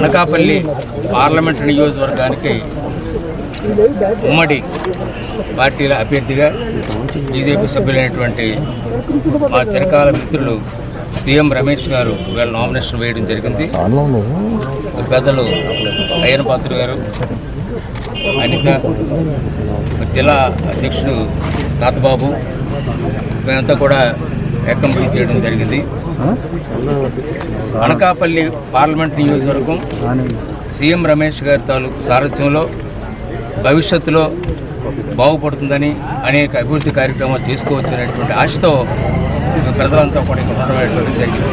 Anakapalli parliament నియోజకవర్గానికి ఉమ్మడి పార్టీల అభ్యర్థిగా బీజేపీ సభ్యులైనటువంటి మా చిరకాల మిత్రులు సీఎం రమేష్ గారు వీళ్ళ నామినేషన్ వేయడం జరిగింది. పెద్దలు అయ్యన పాత్ర గారు అనిత జిల్లా అధ్యక్షుడు తాతబాబు మేమంతా కూడా ఎక్కంపిడి చేయడం జరిగింది. అనకాపల్లి పార్లమెంట్ నియోజకవర్గం సీఎం రమేష్ గారి తాలూకు సారథ్యంలో భవిష్యత్తులో బాగుపడుతుందని అనేక అభివృద్ధి కార్యక్రమాలు చేసుకోవచ్చనేటువంటి ఆశతో ప్రజలంతా కూడా ఇక్కడ ఉండడం జరిగింది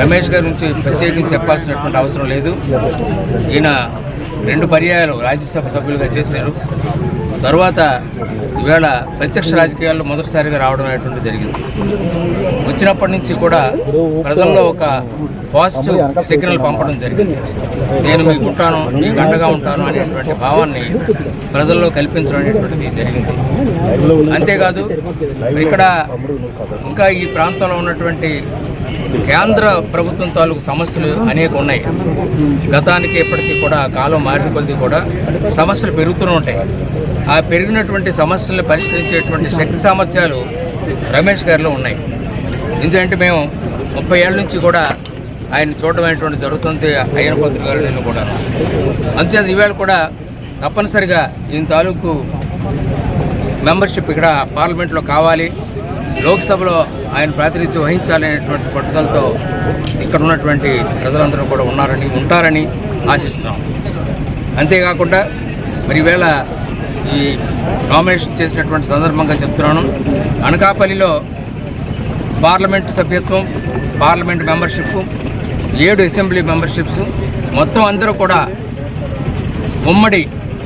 రమేష్ గారి నుంచి ప్రత్యేకించి చెప్పాల్సినటువంటి అవసరం లేదు. ఈయన రెండు పర్యాయాలు రాజ్యసభ సభ్యులుగా చేశారు. తర్వాత ఈవేళ ప్రత్యక్ష రాజకీయాల్లో మొదటిసారిగా రావడం అనేటువంటి జరిగింది. వచ్చినప్పటి నుంచి కూడా ప్రజల్లో ఒక పాజిటివ్ సిగ్నల్ పంపడం జరిగింది. నేను మీకు ఉంటాను మీకు అండగా ఉంటాను అనేటువంటి భావాన్ని ప్రజల్లో కల్పించడం అనేటువంటిది జరిగింది. అంతేకాదు ఇక్కడ ఇంకా ఈ ప్రాంతంలో ఉన్నటువంటి కేంద్ర ప్రభుత్వం తాలూకు సమస్యలు అనేక ఉన్నాయి. గతానికి ఇప్పటికీ కూడా కాలం మారిన కొద్దీ కూడా సమస్యలు పెరుగుతూనే ఉంటాయి. ఆ పెరిగినటువంటి సమస్యలను పరిష్కరించేటువంటి శక్తి సామర్థ్యాలు రమేష్ గారిలో ఉన్నాయి. ఎందుకంటే మేము ముప్పై ఏళ్ళ నుంచి కూడా ఆయన చూడడం అనేటువంటి జరుగుతుంది. అయ్యన పంతులు గారు నేను కూడా. అంతేత ఈవేళ కూడా తప్పనిసరిగా దీని తాలూకు మెంబర్షిప్ ఇక్కడ పార్లమెంట్లో కావాలి. లోక్సభలో ఆయన ప్రాతినిధ్యం వహించాలనేటువంటి పట్టుదలతో ఇక్కడ ఉన్నటువంటి ప్రజలందరూ కూడా ఉన్నారని ఉంటారని ఆశిస్తున్నాం. అంతేకాకుండా మరి ఈవేళ ఈ నామినేషన్ చేసినటువంటి సందర్భంగా చెప్తున్నాను. అనకాపల్లిలో పార్లమెంట్ సభ్యత్వం పార్లమెంట్ మెంబర్షిప్ ఏడు అసెంబ్లీ మెంబర్షిప్స్. మొత్తం అందరూ కూడా ఉమ్మడి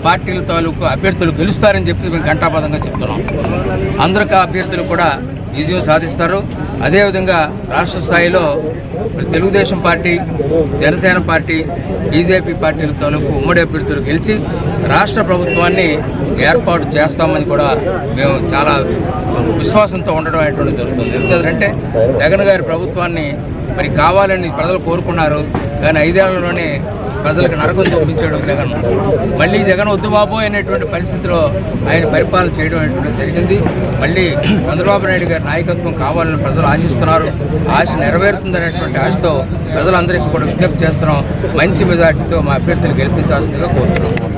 పార్టీల తాలూకు అభ్యర్థులు గెలుస్తారని చెప్పి మేము ఘంటాపదంగా చెప్తున్నాం. అందరికీ అభ్యర్థులు కూడా విజయం సాధిస్తారు. అదేవిధంగా రాష్ట్ర స్థాయిలో Telugu Desam party Janasena party BJP పార్టీల తాలూకు ఉమ్మడి అభ్యర్థులు గెలిచి రాష్ట్ర ప్రభుత్వాన్ని ఏర్పాటు చేస్తామని కూడా మేము చాలా విశ్వాసంతో ఉండడం అనేటువంటి జరుగుతుంది. ఎందుకంటే జగన్ గారి ప్రభుత్వాన్ని మరి కావాలని ప్రజలు కోరుకున్నారు. కానీ ఐదేళ్ళలోనే ప్రజలకు నరకం చూపించాడు జగన్. మళ్ళీ జగన్ వద్దు బాబు అనేటువంటి పరిస్థితిలో ఆయన పరిపాలన చేయడం అనేటువంటి జరిగింది. మళ్ళీ చంద్రబాబు నాయుడు గారి నాయకత్వం కావాలని ప్రజలు ఆశిస్తున్నారు. ఆశ నెరవేరుతుందనేటువంటి ఆశతో ప్రజలందరికీ కూడా విజ్ఞప్తి చేస్తున్నాం. మంచి మెజార్టీతో మా అభ్యర్థులు గెలిపించాల్సిందిగా కోరుతున్నాం.